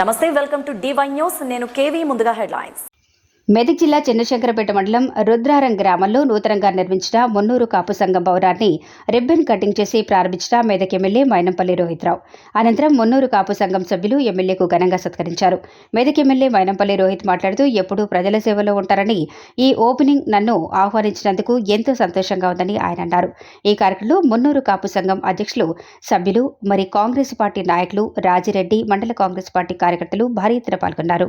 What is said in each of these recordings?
నమస్తే welcome to DY news నేను KV ముందుగా హెడ్లైన్స్. మెదక్ జిల్లా చిన్నశంకరపేట మండలం రుద్రారం గ్రామంలో నూతనంగా నిర్మించిన మున్నూరు కాపు సంఘం భవనాన్ని రిబ్బన్ కటింగ్ చేసి ప్రారంభించిన మెదక్ ఎమ్మెల్యే మైనంపల్లి రోహిత్రావు. అనంతరం మున్నూరు కాపు సంఘం సభ్యులు ఎమ్మెల్యేకు ఘనంగా సత్కరించారు. మెదక్ ఎమ్మెల్యే మైనంపల్లి రోహిత్ మాట్లాడుతూ ఎప్పుడూ ప్రజల సేవలో ఉంటారని ఈ ఓపెనింగ్ నన్ను ఆహ్వానించినందుకు ఎంతో సంతోషంగా ఉందని ఆయన అన్నారు. ఈ కార్యక్రమంలో మున్నూరు కాపు సంఘం అధ్యక్షులు సభ్యులు మరి కాంగ్రెస్ పార్టీ నాయకులు రాజిరెడ్డి మండల కాంగ్రెస్ పార్టీ కార్యకర్తలు భారీ ఎత్తున పాల్గొన్నారు.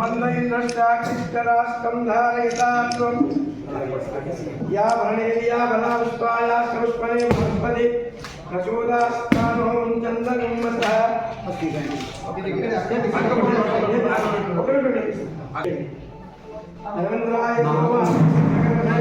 वन्दयिन्द्रष्टाक्षिष्टराष्ट्रं धारयितां त्वं या भरणेर्या बलापुष्पाया समुष्पने बृहस्पति प्रचोदास्तानो चन्दनं నరేంద్రాయ పన్నెండు మంది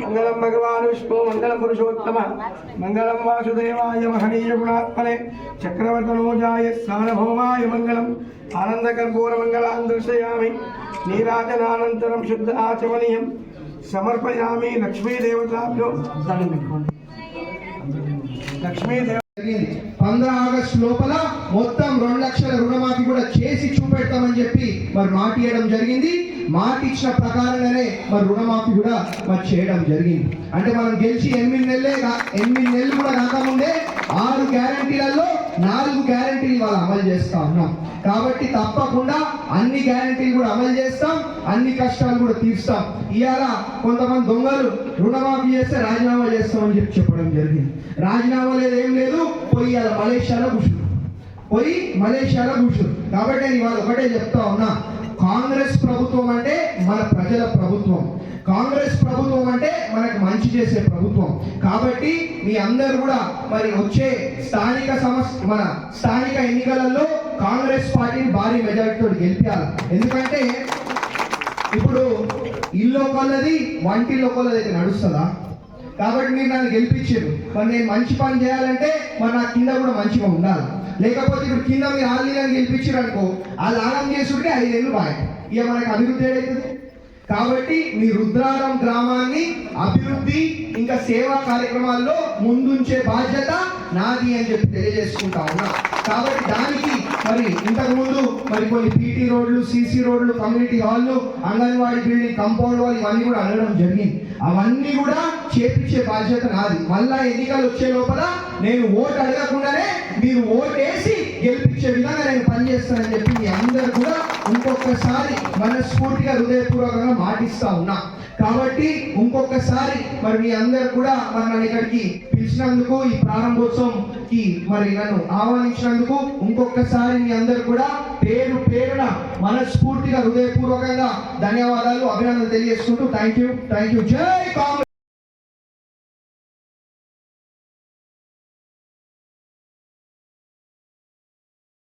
మంగళం భగవాన్ విష్ణు మంగళ పురుషోత్తమ మంగళం వాసుదేవాయ మహనీయ గుణాత్మనే చక్రవర్తనోజాయ సార్వభౌమాయ మంగళం ఆనందకర్పూర మంగళాన్ దర్శయామి నీరాజనానంతరం శుద్ధ ఆచమనీయం సమర్పయామి లక్ష్మీదేవతాభ్యో లక్ష్మీదేవ పంద్రా ఆగస్టు లోపల మొత్తం రెండు లక్షల రుణమాఫీ కూడా చేసి చూపెడతామని చెప్పి మరి మాట ఇవ్వడం జరిగింది. మాట ఇచ్చిన ప్రకారంగానే మరి రుణమాఫీ కూడా మరి చేయడం జరిగింది. అంటే మనం గెలిచి ఎనిమిది నెలలే ఎనిమిది నెలలు కూడా కాకముందే ఆరు గ్యారంటీలలో నాలుగు గ్యారంటీలు ఇవాళ అమలు చేస్తా ఉన్నాం. కాబట్టి తప్పకుండా అన్ని గ్యారంటీలు కూడా అమలు చేస్తాం అన్ని కష్టాలు కూడా తీరుస్తాం. ఇవాళ కొంతమంది దొంగలు రుణమాఫీ చేస్తే రాజీనామా చేస్తామని చెప్పి చెప్పడం జరిగింది. రాజీనామా లేదు ఏం లేదు పోయి ఇవాళ మలేషియాలో కూర్చున్నారు పోయి మలేషియాలో కూర్చున్నారు కాబట్టి నేను ఇవాళ ఒకటే చెప్తా ఉన్నా. కాంగ్రెస్ ప్రభుత్వం అంటే మన ప్రజల ప్రభుత్వం. కాంగ్రెస్ ప్రభుత్వం అంటే మనకు మంచి చేసే ప్రభుత్వం. కాబట్టి మీ అందరు కూడా మరి వచ్చే స్థానిక సమస్య మన స్థానిక ఎన్నికలలో కాంగ్రెస్ పార్టీని భారీ మెజారిటీతో గెలిపించాలి ఎందుకంటే ఇప్పుడు ఇల్లు ఒకళ్ళది వంటిల్లు ఒకళ్ళది అయితే నడుస్తుందా? కాబట్టి మీరు నన్ను గెలిపించారు. మరి నేను మంచి పని చేయాలంటే మరి నా కింద కూడా మంచిగా ఉండాలి. లేకపోతే ఇప్పుడు కింద మీరు ఆల్లీలను గెలిపించారు అనుకో ఆ లాగం చేసుకుంటే ఐదేళ్ళు బాయ్. ఇక మనకి అభివృద్ధి ఏదైతుంది కాబట్టి మీ రుద్రారం గ్రామాన్ని అభివృద్ధి ఇంకా సేవా కార్యక్రమాల్లో ముందుంచే బాధ్యత నాది అని చెప్పి తెలియజేసుకుంటా ఉన్నా. కాబట్టి దానికి మరి ఇంతకుముందు మరి కొన్ని పీటీ రోడ్లు సీసీ రోడ్లు కమ్యూనిటీ హాల్లు అంగన్వాడీ బిల్డింగ్ కంపౌండ్ వాళ్ళు ఇవన్నీ కూడా అనడం జరిగింది. అవన్నీ కూడా చేపించే బాధ్యత నాది. మళ్ళా ఎన్నికలు వచ్చే లోపల నేను ఓటు అడగకుండానే మీరు ఓటు వేసి గెలిపించే విధంగా నేను పనిచేస్తానని చెప్పి మీ అందరు కూడా ఇంకొకసారి మనస్ఫూర్తిగా హృదయపూర్వకంగా మాటిస్తా ఉన్నా. కాబట్టి ఇంకొకసారి మరి మీ అందరు కూడా మరి నన్ను ఇక్కడికి పిలిచినందుకు ఈ ప్రారంభోత్సవంకి మరి నన్ను ఆహ్వానించినందుకు ఇంకొకసారి మీ అందరు కూడా పేరు పేరున మనస్ఫూర్తిగా హృదయపూర్వకంగా ధన్యవాదాలు అభినందనలు తెలియజేసుకుంటూ థ్యాంక్ యూ థ్యాంక్ యూ జై కాంగ్రెస్!